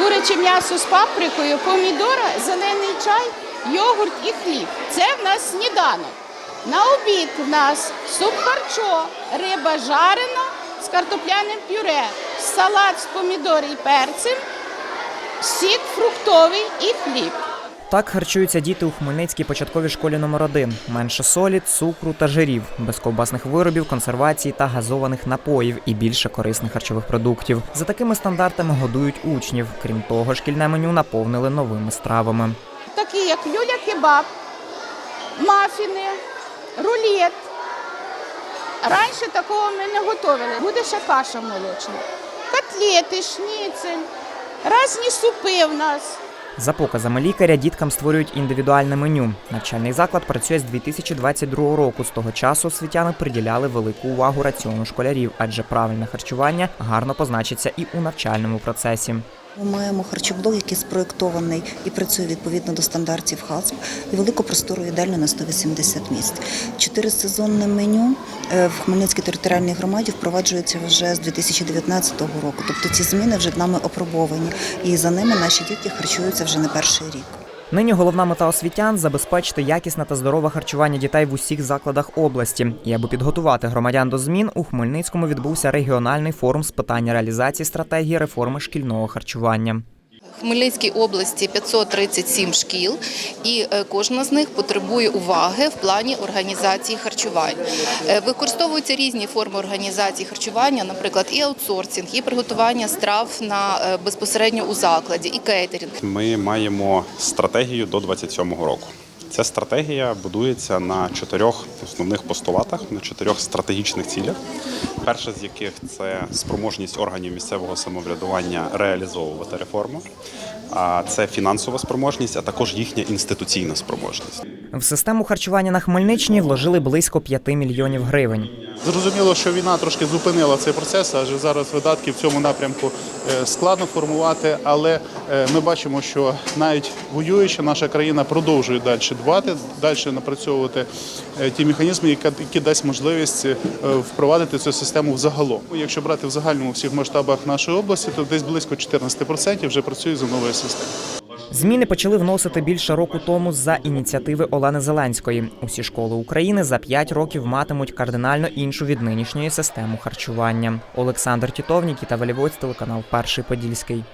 куряче м'ясо з паприкою, помідора, зелений чай, йогурт і хліб. Це в нас сніданок. На обід в нас суп харчо, риба жарена з картопляним пюре, салат з помідори і перцем, сік фруктовий і хліб. Так харчуються діти у Хмельницькій початковій школі номер 1 Менше солі, цукру та жирів, без ковбасних виробів, консервації та газованих напоїв і більше корисних харчових продуктів. За такими стандартами годують учнів. Крім того, шкільне меню наповнили новими стравами. такі як люля-кебаб, мафіни, рулет. Раніше такого ми не готували. Буде ще каша молочна. Котлети, шніцель, різні супи в нас. За показами лікаря діткам створюють індивідуальне меню. Навчальний заклад працює з 2022 року. З того часу освітяни приділяли велику увагу раціону школярів, адже правильне харчування гарно позначиться і у навчальному процесі. Ми маємо харчоблок, який спроєктований і працює відповідно до стандартів ХАСП і велику простору їдальню на 180 місць. Чотирисезонне меню е, в Хмельницькій територіальній громаді впроваджується вже з 2019 року. Тобто ці зміни вже нами опробовані, і за ними наші діти харчуються вже не перший рік. Нині головна мета освітян забезпечити якісне та здорове харчування дітей в усіх закладах області. І аби підготувати громадян до змін, у Хмельницькому відбувся регіональний форум з питань реалізації стратегії реформи шкільного харчування. Хмельницькій області 537 шкіл, і е, кожна з них потребує уваги в плані організації харчувань. Е, Використовуються різні форми організації харчування, наприклад, і аутсорсинг, і приготування страв на е, безпосередньо у закладі, і кейтерінг. Ми маємо стратегію до 27-го року. Ця стратегія будується на чотирьох основних постулатах, на чотирьох стратегічних цілях. Перша з яких це спроможність органів місцевого самоврядування реалізовувати реформу, а це фінансова спроможність, а також їхня інституційна спроможність. В систему харчування на Хмельниччині вложили близько 5 мільйонів гривень. Зрозуміло, що війна трошки зупинила цей процес, адже зараз видатки в цьому напрямку е, складно формувати, але е, ми бачимо, що навіть воююча наша країна продовжує далі дбати, далі напрацьовувати е, ті механізми, які, дасть можливість впровадити цю систему взагалом. Якщо брати в загальному всіх масштабах нашої області, то десь близько 14% вже працює за новою системою. Зміни почали вносити більше року тому за ініціативи Олени Зеленської. Усі школи України за 5 років матимуть кардинально іншу від нинішньої систему харчування. Олександр Тітов, Нікіта Валівоць, телеканал Перший Подільський.